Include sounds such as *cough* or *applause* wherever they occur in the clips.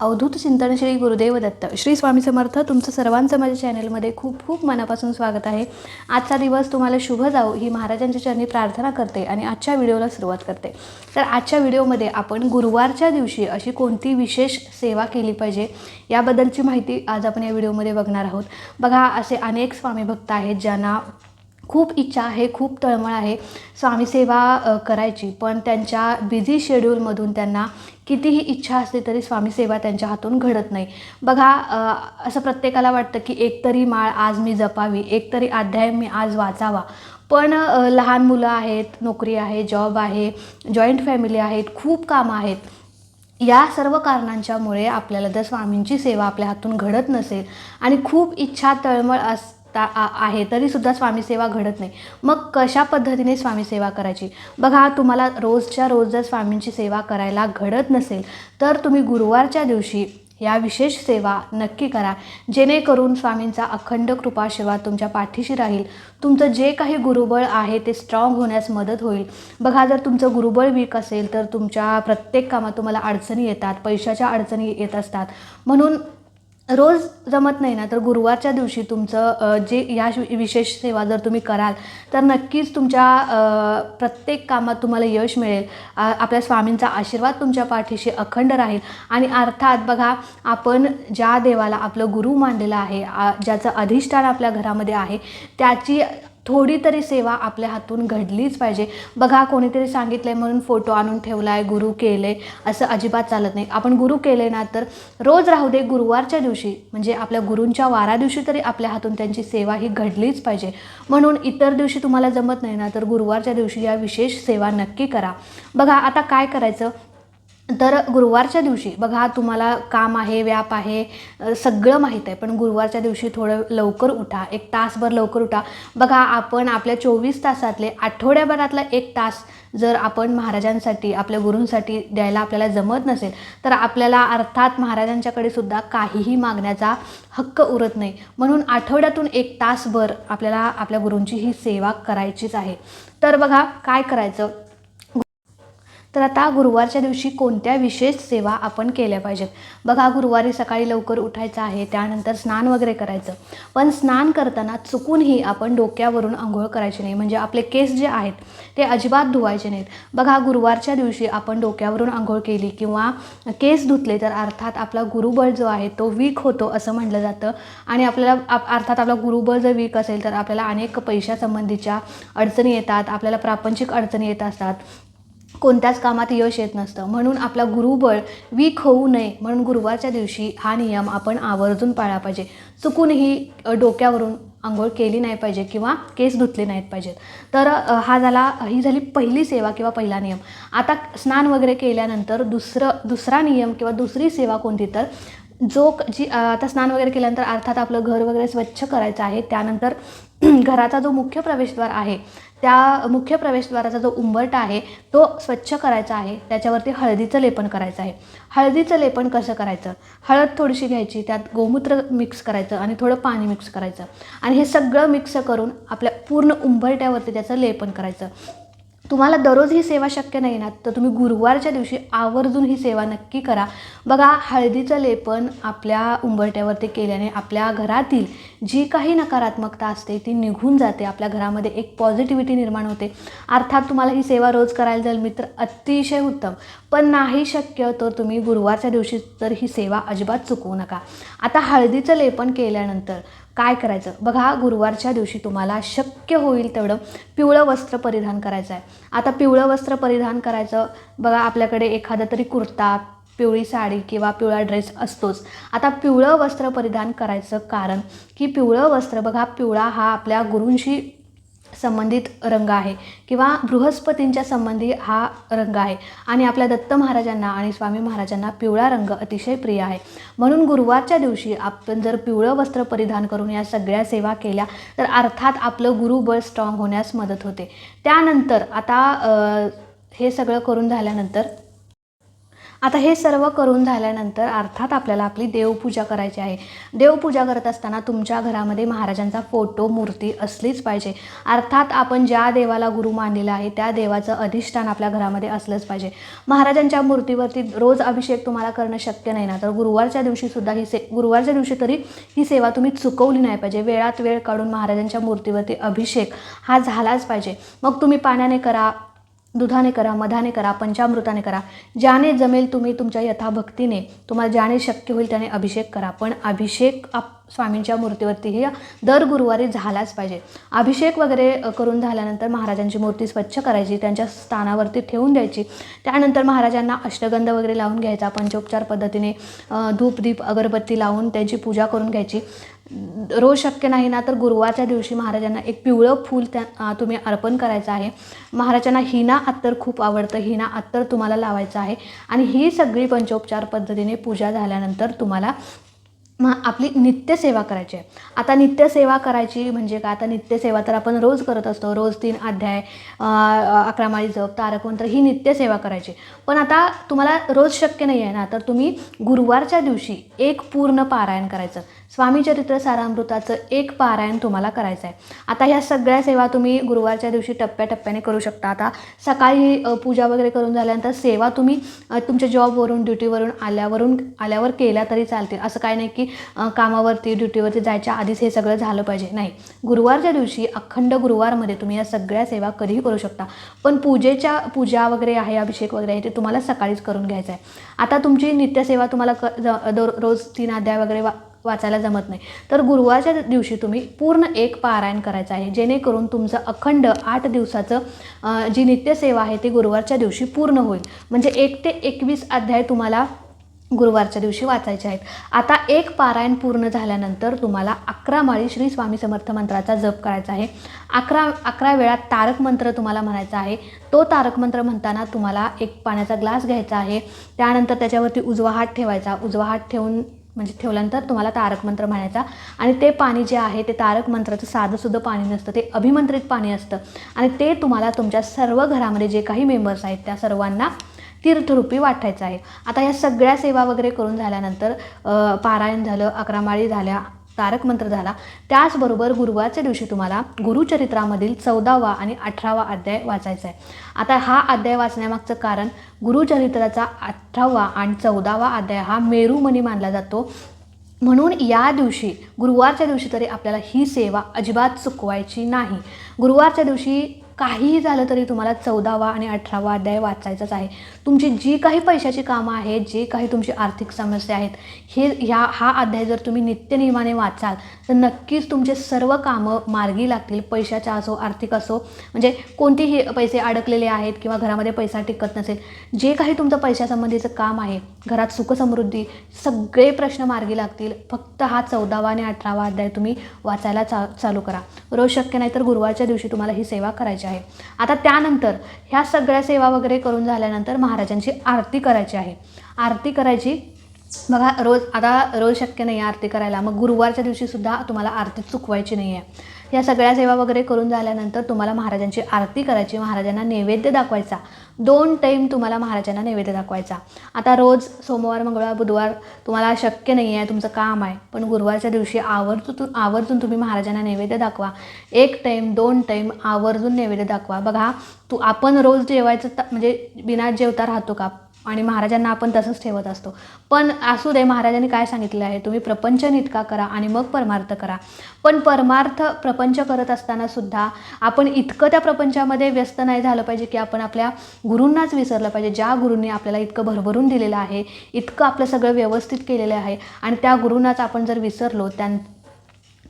अवधूत चिंतन श्री गुरुदेव दत्त. श्री स्वामी समर्थ तुमचं सर्वांचं माझ्या चॅनलमध्ये खूप खूप मनापासून स्वागत आहे. आजचा दिवस तुम्हाला शुभ जाऊ ही महाराजांच्या चरणी प्रार्थना करते आणि आजच्या व्हिडिओला सुरुवात करते. तर आजच्या व्हिडिओमध्ये आपण गुरुवारच्या दिवशी अशी कोणती विशेष सेवा केली पाहिजे याबद्दलची माहिती आज आपण या व्हिडिओमध्ये बघणार आहोत. बघा असे अनेक स्वामी भक्त आहेत ज्यांना खूप इच्छा आहे खूप तळमळ आहे स्वामी सेवा करायची. पण त्यांच्या बिझी शेड्यूलमधून त्यांना कितीही इच्छा असली तरी स्वामी सेवा त्यांच्या हातून घडत नाही. बघा असं प्रत्येकाला वाटतं की एकतरी माळ आज मी जपावी एकतरी अध्याय मी आज वाचावा. पण लहान मुलं आहेत नोकरी आहे जॉब आहे जॉईंट फॅमिली आहेत खूप कामं आहेत. या सर्व कारणांच्यामुळे आपल्याला जर स्वामींची सेवा आपल्या हातून घडत नसेल आणि खूप इच्छा तळमळ अस आ- आहे तरीसुद्धा स्वामीसेवा घडत नाही. मग कशा पद्धतीने स्वामीसेवा करायची? बघा तुम्हाला रोजच्या रोज जर स्वामींची सेवा करायला घडत नसेल तर तुम्ही गुरुवारच्या दिवशी या विशेष सेवा नक्की करा. जेणेकरून स्वामींचा अखंड कृपाशीर्वाद तुमच्या पाठीशी राहील. तुमचं जे काही गुरुबळ आहे ते स्ट्रॉंग होण्यास मदत होईल. बघा जर तुमचं गुरुबळ वीक असेल तर तुमच्या प्रत्येक कामात तुम्हाला अडचणी येतात पैशाच्या अडचणी येत असतात. म्हणून रोज जमत नाही ना तर गुरुवारच्या दिवशी तुमचं जे या विशेष सेवा जर तुम्ही कराल तर नक्कीच तुमच्या प्रत्येक कामात तुम्हाला यश मिळेल. आपल्या स्वामींचा आशीर्वाद तुमच्या पाठीशी अखंड राहील. आणि अर्थात बघा आपण ज्या देवाला आपलं गुरु मानलेलं आहे आ- ज्याचं अधिष्ठान आपल्या घरामध्ये आहे त्याची थोडी तरी सेवा आपल्या हातून घडलीच पाहिजे. बघा कोणीतरी सांगितलंय म्हणून फोटो आणून ठेवला आहे गुरु केले असं अजिबात चालत नाही. आपण गुरु केले ना तर रोज राहू दे गुरुवारच्या दिवशी. म्हणजे आपल्या गुरूंच्या वारा दिवशी तरी आपल्या हातून त्यांची सेवा ही घडलीच पाहिजे. म्हणून इतर दिवशी तुम्हाला जमत नाही ना तर गुरुवारच्या दिवशी या विशेष सेवा नक्की करा. बघा आता काय करायचं? तर गुरुवारच्या दिवशी बघा तुम्हाला काम आहे व्याप आहे सगळं माहीत आहे पण गुरुवारच्या दिवशी थोडं लवकर उठा एक तासभर लवकर उठा. बघा आपण आपल्या चोवीस तासातले आठवड्याभरातला एक तास जर आपण महाराजांसाठी आपल्या गुरूंसाठी द्यायला आपल्याला जमत नसेल तर आपल्याला अर्थात महाराजांच्याकडे सुद्धा काहीही मागण्याचा हक्क उरत नाही. म्हणून आठवड्यातून एक तासभर आपल्याला आपल्या गुरूंची ही सेवा करायचीच आहे. तर बघा काय करायचं? तर आता गुरुवारच्या दिवशी कोणत्या विशेष सेवा आपण केल्या पाहिजेत? बघा गुरुवारी सकाळी लवकर उठायचं आहे त्यानंतर स्नान वगैरे करायचं. पण स्नान करताना चुकूनही आपण डोक्यावरून आंघोळ करायची नाही. म्हणजे आपले केस जे आहेत ते अजिबात धुवायचे नाहीत. बघा गुरुवारच्या दिवशी आपण डोक्यावरून आंघोळ केली किंवा केस धुतले तर अर्थात आपला गुरुबळ जो आहे तो वीक होतो असं म्हटलं जातं. आणि आपल्याला आप- अर्थात आपला गुरुबळ जर वीक असेल तर आपल्याला अनेक पैशासंबंधीच्या अडचणी येतात आपल्याला प्रापंचिक अडचणी येत असतात. कोणत्याच कामात यश येत नसतं. म्हणून आपला गुरुबळ वीक होऊ नये म्हणून गुरुवारच्या दिवशी हा नियम आपण आवर्जून पाळला पाहिजे. चुकूनही डोक्यावरून आंघोळ केली नाही पाहिजे किंवा केस धुतले नाहीत पाहिजेत. तर हा झाला ही झाली पहिली सेवा किंवा पहिला नियम. आता स्नान वगैरे केल्यानंतर दुसरं दुसरा नियम किंवा दुसरी सेवा कोणती? तर जो जी आता स्नान वगैरे केल्यानंतर अर्थात आपलं घर वगैरे स्वच्छ करायचं आहे. त्यानंतर *clears throat* घराचा जो मुख्य प्रवेशद्वार आहे त्या मुख्य प्रवेशद्वाराचा जो उंबरटा आहे तो स्वच्छ करायचा आहे. त्याच्यावरती हळदीचं लेपन करायचं आहे. हळदीचं लेपन कसं करायचं? हळद थोडीशी घ्यायची त्यात गोमूत्र मिक्स करायचं आणि थोडं पाणी मिक्स करायचं. आणि हे सगळं मिक्स करून आपल्या पूर्ण उंबरट्यावरती त्याचं लेपन करायचं. तुम्हाला दररोज ही सेवा शक्य नाही ना तर तुम्ही गुरुवारच्या दिवशी आवर्जून ही सेवा नक्की करा. बघा हळदीचं लेपन आपल्या उंबरट्यावरती केल्याने आपल्या घरातील जी काही नकारात्मकता असते ती निघून जाते. आपल्या घरामध्ये एक पॉझिटिव्हिटी निर्माण होते. अर्थात तुम्हाला ही सेवा रोज करायला जाईल मित्र अतिशय उत्तम. पण नाही शक्य तर तुम्ही गुरुवारच्या दिवशी तर ही सेवा अजिबात चुकवू नका. आता हळदीचं लेपन केल्यानंतर काय करायचं? बघा गुरुवारच्या दिवशी तुम्हाला शक्य होईल तेवढं पिवळं वस्त्र परिधान करायचं आहे. आता पिवळं वस्त्र परिधान करायचं बघा आपल्याकडे एखादा तरी कुर्ता पिवळी साडी किंवा पिवळा ड्रेस असतोच. आता पिवळं वस्त्र परिधान करायचं कारण की पिवळं वस्त्र बघा पिवळा हा आपल्या गुरूंशी संबंधित रंग आहे किंवा बृहस्पतींच्या संबंधी हा रंग आहे. आणि आपल्या दत्त महाराजांना आणि स्वामी महाराजांना पिवळा रंग अतिशय प्रिय आहे. म्हणून गुरुवारच्या दिवशी आपण जर पिवळं वस्त्र परिधान करून या सगळ्या सेवा केल्या तर अर्थात आपलं गुरुबळ स्ट्रॉंग होण्यास मदत होते. त्यानंतर आता हे सगळं करून झाल्यानंतर आता हे सर्व करून झाल्यानंतर अर्थात आपल्याला आपली देवपूजा करायची आहे. देवपूजा करत असताना तुमच्या घरामध्ये महाराजांचा फोटो मूर्ती असलीच पाहिजे. अर्थात आपण ज्या देवाला गुरु मानलेला आहे त्या देवाचं अधिष्ठान आपल्या घरामध्ये असलंच पाहिजे. महाराजांच्या मूर्तीवरती रोज अभिषेक तुम्हाला करणं शक्य नाही ना? तर गुरुवारच्या दिवशी सुद्धा ही से गुरुवारच्या दिवशी तरी ही सेवा तुम्ही चुकवली नाही पाहिजे. वेळात वेळ काढून महाराजांच्या मूर्तीवरती अभिषेक हा झालाच पाहिजे. मग तुम्ही पाण्याने करा दुधाने करा मधाने करा पंचामृताने करा. ज्याने जमेल तुम्ही तुमच्या यथाभक्तीने तुम्हाला ज्याने शक्य होईल त्याने अभिषेक करा. पण अभिषेक आप स्वामींच्या मूर्तीवरती हे दर गुरुवारी झालाच पाहिजे. अभिषेक वगैरे करून झाल्यानंतर महाराजांची मूर्ती स्वच्छ करायची त्यांच्या स्थानावरती ठेवून द्यायची. त्यानंतर महाराजांना अष्टगंध वगैरे लावून घ्यायचा पंचोपचार पद्धतीने धूप दीप अगरबत्ती लावून त्यांची पूजा करून घ्यायची. रोज शक्य नाही ना तर गुरुवारच्या दिवशी महाराजांना एक पिवळं फूल त्या तुम्ही अर्पण करायचं आहे. महाराजांना हिना अत्तर खूप आवडतं. हिना अत्तर तुम्हाला लावायचं आहे. आणि ही सगळी पंचोपचार पद्धतीने पूजा झाल्यानंतर तुम्हाला मग आपली नित्यसेवा करायची आहे. आता नित्यसेवा करायची म्हणजे काय? आता नित्यसेवा तर आपण रोज करत असतो. रोज तीन अध्याय अकरामाळी जप तारकमंत्र ही नित्यसेवा करायची. पण आता तुम्हाला रोज शक्य नाही आहे ना तर तुम्ही गुरुवारच्या दिवशी एक पूर्ण पारायण करायचं. स्वामी चरित्र सारामृताचं एक पारायण तुम्हाला करायचं आहे. आता ह्या सगळ्या सेवा तुम्ही गुरुवारच्या दिवशी टप्प्याटप्प्याने करू शकता. आता सकाळी पूजा वगैरे करून झाल्यानंतर सेवा तुम्ही तुमच्या जॉबवरून ड्युटीवरून आल्यावरून आल्यावर केल्या तरी चालतील. असं काय नाही की कामावरती ड्युटीवरती जायच्या आधीच हे सगळं झालं पाहिजे. नाही. गुरुवारच्या दिवशी अखंड गुरुवारमध्ये तुम्ही या सगळ्या सेवा कधीही करू शकता. पण पूजेच्या पूजा वगैरे आहे अभिषेक वगैरे आहे ते तुम्हाला सकाळीच करून घ्यायचं आहे. आता तुमची नित्यसेवा तुम्हाला क ज- दर- रोज तीन अध्याय वगैरे वा वाचायला जमत नाही. तर गुरुवारच्या दिवशी तुम्ही पूर्ण एक पारायण करायचं आहे. जेणेकरून तुमचं अखंड आठ दिवसाचं जी नित्यसेवा आहे ती गुरुवारच्या दिवशी पूर्ण होईल. म्हणजे एक ते एकवीस अध्याय तुम्हाला गुरुवारच्या दिवशी वाचायचे आहेत. आता एक पारायण पूर्ण झाल्यानंतर तुम्हाला अकरा माळी श्री स्वामी समर्थ मंत्राचा जप करायचा आहे. अकरा अकरा वेळा तारक मंत्र तुम्हाला म्हणायचा आहे. तो तारक मंत्र म्हणताना तुम्हाला एक पाण्याचा ग्लास घ्यायचा आहे. त्यानंतर त्याच्यावरती उजवा हात ठेवायचा. उजवा हात ठेवून म्हणजे ठेवल्यानंतर तुम्हाला तारक मंत्र म्हणायचा. आणि ते पाणी जे आहे ते तारक मंत्राचं साधंसुद्धा पाणी नसतं ते अभिमंत्रित पाणी असतं. आणि ते तुम्हाला तुमच्या सर्व घरामध्ये जे काही मेंबर्स आहेत त्या सर्वांना तीर्थरूपी वाटायचं आहे. आता या सगळ्या सेवा वगैरे करून झाल्यानंतर पारायण झालं अकरामाळी झाल्या तारक मंत्र झाला. त्याचबरोबर गुरुवारच्या दिवशी तुम्हाला गुरुचरित्रामधील चौदावा आणि अठरावा अध्याय वाचायचा आहे. आता हा अध्याय वाचण्यामागचं कारण गुरुचरित्राचा अठरावा आणि चौदावा अध्याय हा मेरुमणी मानला जातो. म्हणून या दिवशी गुरुवारच्या दिवशी तरी आपल्याला ही सेवा अजिबात चुकवायची नाही. गुरुवारच्या दिवशी काहीही झालं तरी तुम्हाला चौदावा आणि अठरावा अध्याय वाचायचाच आहे. तुमची जी काही पैशाची कामं आहेत जे काही तुमची आर्थिक समस्या आहेत हे ह्या हा अध्याय जर तुम्ही नित्यनियमाने वाचाल तर नक्कीच तुमचे सर्व कामं मार्गी लागतील. पैशाच्या असो आर्थिक असो म्हणजे कोणतेही पैसे अडकलेले आहेत किंवा घरामध्ये पैसा टिकत नसेल जे काही तुमचं पैशासंबंधीचं काम आहे घरात सुखसमृद्धी सगळे प्रश्न मार्गी लागतील. फक्त हा चौदावा आणि अठरावा अध्याय तुम्ही वाचायला चा चालू करा. रोज शक्य नाही तर गुरुवारच्या दिवशी तुम्हाला ही सेवा करायची आहे. आता त्यानंतर ह्या सगळ्या सेवा वगैरे करून झाल्यानंतर महाराजांची आरती करायची आहे. आरती करायची बघा रोज आता रोज शक्य नाही आहे आरती करायला. मग गुरुवारच्या दिवशी सुद्धा तुम्हाला आरती चुकवायची नाही आहे या सगळ्या सेवा वगैरे करून झाल्यानंतर तुम्हाला महाराजांची आरती करायची महाराजांना नैवेद्य दाखवायचा. दोन टाईम तुम्हाला महाराजांना नैवेद्य दाखवायचा. आता रोज सोमवार मंगळवार बुधवार तुम्हाला शक्य नाही आहे तुमचं काम आहे. पण गुरुवारच्या दिवशी आवर्जून आवर्जून तुम्ही महाराजांना नैवेद्य दाखवा. एक टाईम दोन टाईम आवर्जून नैवेद्य दाखवा. बघा तू आपण रोज जेवायचं म्हणजे बिना जेवता राहतो का? आणि महाराजांना आपण तसंच ठेवत असतो. पण असू दे महाराजांनी काय सांगितलं आहे तुम्ही प्रपंच नीटका करा आणि मग परमार्थ करा. पण परमार्थ प्रपंच करत असताना सुद्धा आपण इतकं त्या प्रपंचामध्ये व्यस्त नाही झालं पाहिजे की आपण आपल्या गुरूंनाच विसरलं पाहिजे. ज्या गुरूंनी आपल्याला इतकं भरभरून दिलेलं आहे इतकं आपलं सगळं व्यवस्थित केलेलं आहे आणि त्या गुरूंनाच आपण जर विसरलो त्यां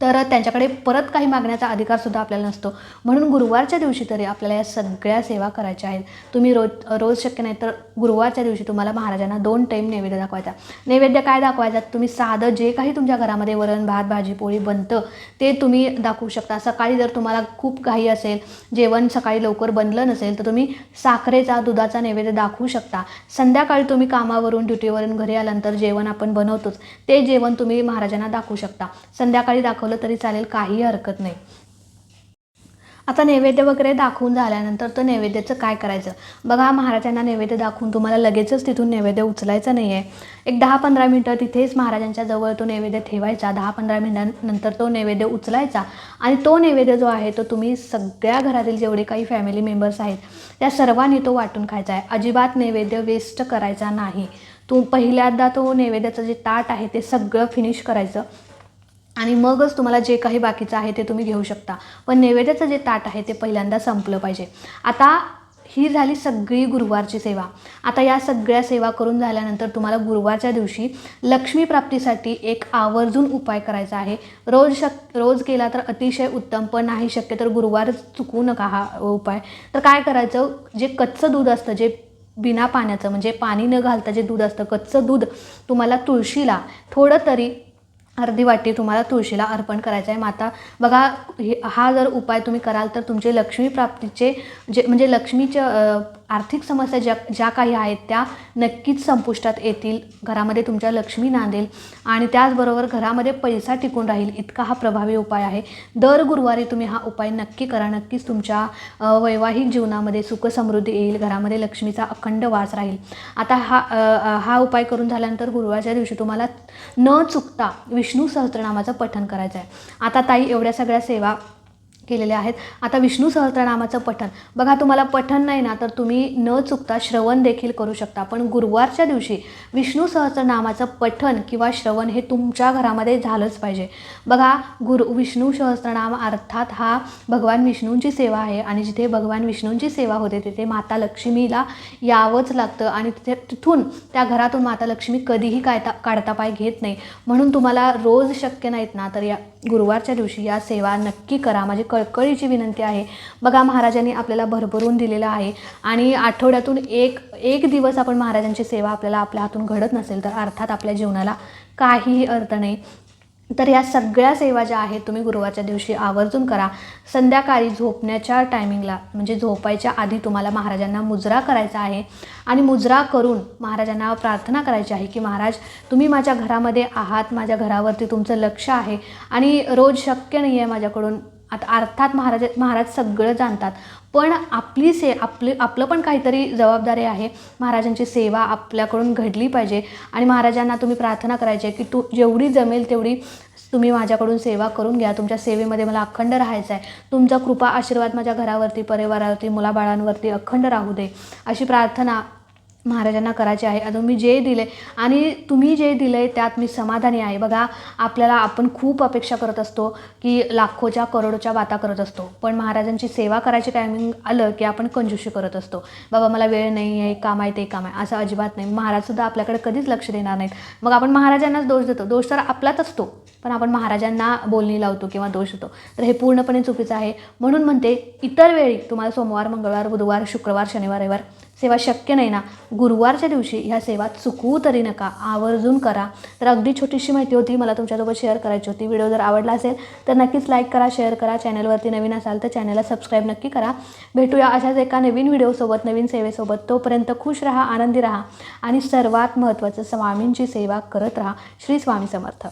तर त्यांच्याकडे परत काही मागण्याचा अधिकारसुद्धा आपल्याला नसतो. म्हणून गुरुवारच्या दिवशी तरी आपल्याला या सगळ्या सेवा करायच्या आहेत. तुम्ही रोज रोज शक्य नाही तर गुरुवारच्या दिवशी तुम्हाला महाराजांना दोन टाईम नैवेद्य दाखवायचा. नैवेद्य काय दाखवायचा? तुम्ही साधं जे काही तुमच्या घरामध्ये वरण भात भाजी पोळी बनतं ते तुम्ही दाखवू शकता. सकाळी जर तुम्हाला खूप घाई असेल जेवण सकाळी लवकर बनलं नसेल तर तुम्ही साखरेचा दुधाचा नैवेद्य दाखवू शकता. संध्याकाळी तुम्ही कामावरून ड्युटीवरून घरी आल्यानंतर जेवण आपण बनवतोच. ते जेवण तुम्ही महाराजांना दाखवू शकता. संध्याकाळी दाखव दाखवलं तरी चालेल काही हरकत नाही. आता नैवेद्य वगैरे दाखवून झाल्यानंतर तर नैवेद्याचं काय करायचं? बघा महाराजांना नैवेद्य दाखवून तुम्हाला लगेचच तिथून नैवेद्य उचलायचं नाही आहे एक दहा पंधरा मिनटं तिथेच महाराजांच्या जवळ तो नैवेद्य ठेवायचा. दहा पंधरा मिनिटांनंतर तो नैवेद्य उचलायचा. आणि तो नैवेद्य जो आहे तो तुम्ही सगळ्या घरातील जेवढे काही फॅमिली मेंबर्स आहेत त्या सर्वांनी तो वाटून खायचा आहे. अजिबात नैवेद्य वेस्ट करायचा नाही. तू पहिल्यांदा तो नैवेद्याचं जे ताट आहे ते सगळं फिनिश करायचं. आणि मगच तुम्हाला जे काही बाकीचं आहे ते तुम्ही घेऊ शकता. पण नैवेद्याचं जे ताट आहे ते पहिल्यांदा संपलं पाहिजे. आता ही झाली सगळी गुरुवारची सेवा. आता या सगळ्या सेवा करून झाल्यानंतर तुम्हाला गुरुवारच्या दिवशी लक्ष्मी प्राप्तीसाठी एक आवर्जून उपाय करायचा आहे. रोज शक रोज केला तर अतिशय उत्तम पण नाही शक्य तर गुरुवार चुकू नका हा उपाय. तर काय करायचं? जे कच्चं दूध असतं जे बिना पाण्याचं म्हणजे पाणी न घालता जे दूध असतं कच्चं दूध तुम्हाला तुळशीला थोडं तरी अर्धी वाटी तुम्हाला तुळशीला अर्पण करायचं आहे. माता बघा हे हा जर उपाय तुम्ही कराल तर तुमचे लक्ष्मी प्राप्तीचे जे म्हणजे लक्ष्मीच्या आर्थिक समस्या ज्या ज्या काही आहेत त्या नक्कीच संपुष्टात येतील. घरामध्ये तुमच्या लक्ष्मी नांदेल आणि त्याचबरोबर घरामध्ये पैसा टिकून राहील. इतका हा प्रभावी उपाय आहे. दर गुरुवारी तुम्ही हा उपाय नक्की करा. नक्कीच तुमच्या वैवाहिक जीवनामध्ये सुख समृद्धी येईल. घरामध्ये लक्ष्मीचा अखंड वास राहील. आता हा हा उपाय करून झाल्यानंतर गुरुवारच्या दिवशी तुम्हाला न चुकता विष्णू सहस्त्रनामाचं पठण करायचं आहे आता ताई एवढ्या सगळ्या सेवा केलेले आहेत. आता विष्णू सहस्त्रनामाचं पठण. बघा तुम्हाला पठण नाही ना तर तुम्ही न चुकता श्रवण देखील करू शकता. पण गुरुवारच्या दिवशी विष्णू सहस्त्रनामाचं पठण किंवा श्रवण हे तुमच्या घरामध्ये झालंच पाहिजे. बघा गुरु विष्णू सहस्त्रनाम अर्थात हा भगवान विष्णूंची सेवा आहे आणि जिथे भगवान विष्णूंची सेवा होते तिथे माता लक्ष्मीला यावंच लागतं आणि तिथे तिथून त्या घरातून माता लक्ष्मी कधीही कायता काढता पाय घेत नाही. म्हणून तुम्हाला रोज शक्य नाहीत ना तर या गुरुवारच्या दिवशी या सेवा नक्की करा. माझी कळकळीची विनंती आहे. बघा महाराजांनी आपल्याला भरभरून दिलेलं आहे आणि आठवड्यातून एक एक दिवस आपण महाराजांची सेवा आपल्याला आपल्या हातून घडत नसेल तर अर्थात आपल्या जीवनाला काहीही अर्थ नाही. तर या सगळ्या सेवा ज्या आहेत तुम्ही गुरुवारच्या दिवशी आवर्जून करा. संध्याकाळी झोपण्याच्या टायमिंगला म्हणजे झोपायच्या आधी तुम्हाला महाराजांना मुजरा करायचा आहे आणि मुजरा करून महाराजांना प्रार्थना करायची आहे की महाराज तुम्ही माझ्या घरामध्ये आहात माझ्या घरावरती तुमचं लक्ष आहे आणि रोज शक्य नाही आहे माझ्याकडून आता अर्थात महाराज महाराज सगळं जाणतात. पण आपली से आपली आपलं पण काहीतरी जबाबदारी आहे. महाराजांची सेवा आपल्याकडून घडली पाहिजे. आणि महाराजांना तुम्ही प्रार्थना करायची आहे की तू जेवढी जमेल तेवढी तुम्ही माझ्याकडून सेवा करून घ्या. तुमच्या सेवेमध्ये मला अखंड राहायचं आहे. तुमचा कृपा आशीर्वाद माझ्या घरावरती परिवारावरती मुलाबाळांवरती अखंड राहू दे. अशी प्रार्थना महाराजांना करायचे आहे. अजून मी जे दिले आणि तुम्ही जे दिले त्यात मी समाधानी आहे. बघा आपल्याला आपण खूप अपेक्षा करत असतो की लाखोच्या करोडोच्या वाता करत असतो. पण महाराजांची सेवा करायची टायमिंग आलं की आपण कंजूशी करत असतो. बाबा मला वेळ नाही आहे काम आहे ते काम आहे. असं अजिबात नाही. महाराजसुद्धा आपल्याकडे कधीच लक्ष देणार नाहीत. मग आपण महाराजांनाच दोष देतो. दोष तर आपलाच असतो. पण आपण महाराजांना बोलणी लावतो किंवा दोष देतो. तर हे पूर्णपणे चुकीचं आहे. म्हणून म्हणते इतर वेळी तुम्हाला सोमवार मंगळवार बुधवार शुक्रवार शनिवार रविवार सेवा शक्य नाही ना. गुरुवारच्या दिवशी ह्या सेवा चुकवू तरी नका. आवर्जून करा. तर अगदी छोटीशी माहिती होती मला तुमच्यासोबत शेअर करायची होती. व्हिडिओ जर आवडला असेल तर नक्कीच लाईक करा शेअर करा. चॅनलवरती नवीन असाल तर चॅनलला सबस्क्राईब नक्की करा. भेटूया अशाच एका नवीन व्हिडिओसोबत नवीन सेवेसोबत. तोपर्यंत खुश राहा आनंदी राहा आणि सर्वात महत्त्वाचं स्वामींची सेवा करत राहा. श्री स्वामी समर्थ.